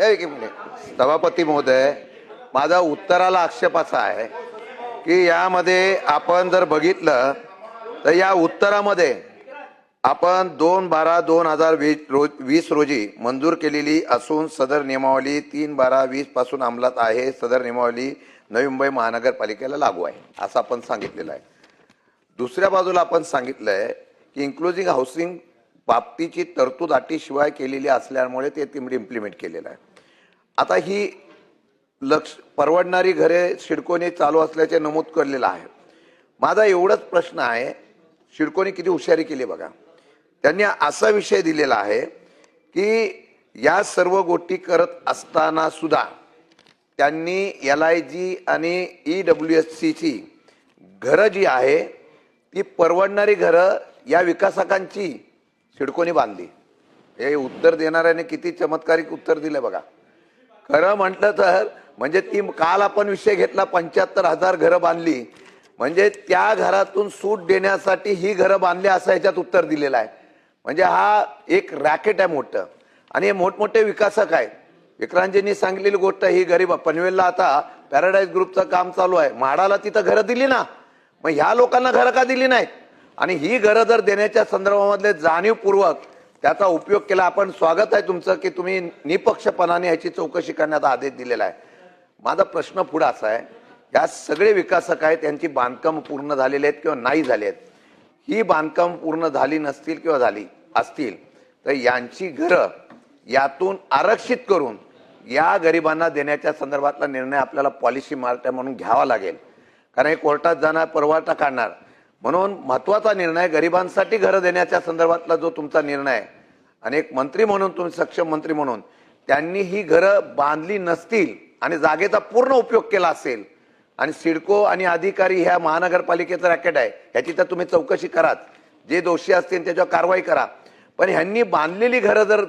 एक मिनिट. सभापती महोदय माझा उत्तराला आक्षेप असा आहे की यामध्ये आपण जर बघितलं तर या उत्तरामध्ये आपण दोन बारा दोन हजार वीस रोज वीस रोजी मंजूर केलेली असून सदर नियमावली तीन बारा वीसपासून अंमलात आहे. सदर नियमावली नवी मुंबई महानगरपालिकेला लागू आहे असं आपण सांगितलेलं आहे. दुसऱ्या बाजूला आपण सांगितलं आहे की इन्क्लुझिव्ह हाऊसिंग बाबतीची तरतूद अटीशिवाय केलेली असल्यामुळे ते इम्प्लिमेंट केलेलं आहे. आता ही लक्ष परवडणारी घरे शिडकोने चालू असल्याचे नमूद केलेलं आहे. माझा एवढंच प्रश्न आहे शिडकोने किती हुशारी केली बघा. त्यांनी असा विषय दिलेला आहे की या सर्व गोष्टी करत असताना सुद्धा त्यांनी एल आय जी आणि ई डब्ल्यू एस सीची घरं जी आहे ती परवडणारी घरं या विकासकांची सिडकोनी बांधली. हे उत्तर देणाऱ्याने किती चमत्कारिक उत्तर दिलं बघा. खरं म्हटलं तर म्हणजे ती काल आपण विषय घेतला पंच्याहत्तर हजार घरं बांधली. म्हणजे त्या घरातून सूट देण्यासाठी ही घरं बांधली असं ह्याच्यात उत्तर दिलेलं आहे. म्हणजे हा एक रॅकेट आहे मोठं. आणि हे मोठमोठे विकासक आहे विक्रांतजींनी सांगितलेली गोष्ट ही गरीब पनवेलला आता पॅराडाईज ग्रुपचं काम चालू आहे. म्हाडाला तिथं घरं दिली ना मग ह्या लोकांना घरं का दिली नाहीत? आणि ही घरं जर देण्याच्या संदर्भामधले जाणीवपूर्वक त्याचा उपयोग केला. आपण स्वागत आहे तुमचं की तुम्ही निपक्षपणाने याची चौकशी करण्याचा आदेश दिलेला आहे. माझा प्रश्न पुढे असा आहे. या सगळे विकासक आहेत त्यांची बांधकाम पूर्ण झालेले आहेत किंवा नाही झाले आहेत? ही बांधकाम पूर्ण झाली नसतील किंवा झाली असतील तर यांची घरं यातून आरक्षित करून या गरिबांना देण्याच्या संदर्भातला निर्णय आपल्याला पॉलिसी मार्ट म्हणून घ्यावा लागेल. कारण हे कोर्टात जाणार परवाटा काढणार. म्हणून महत्त्वाचा निर्णय गरिबांसाठी घरं देण्याच्या संदर्भातला जो तुमचा निर्णय आहे आणि एक मंत्री म्हणून तुम्ही सक्षम मंत्री म्हणून त्यांनी ही घरं बांधली नसतील आणि जागेचा पूर्ण उपयोग केला असेल आणि सिडको आणि अधिकारी ह्या महानगरपालिकेचं रॅकेट आहे ह्याची तर तुम्ही चौकशी कराच जे दोषी असतील त्याच्यावर कारवाई करा. पण ह्यांनी बांधलेली घरं जर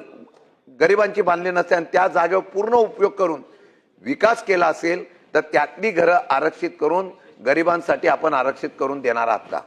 गरिबांची बांधली नसते आणि त्या जागेवर पूर्ण उपयोग करून विकास केला असेल तर त्यातली घरं आरक्षित करून गरिबांसाठी आपण आरक्षित करून देणार आहात का?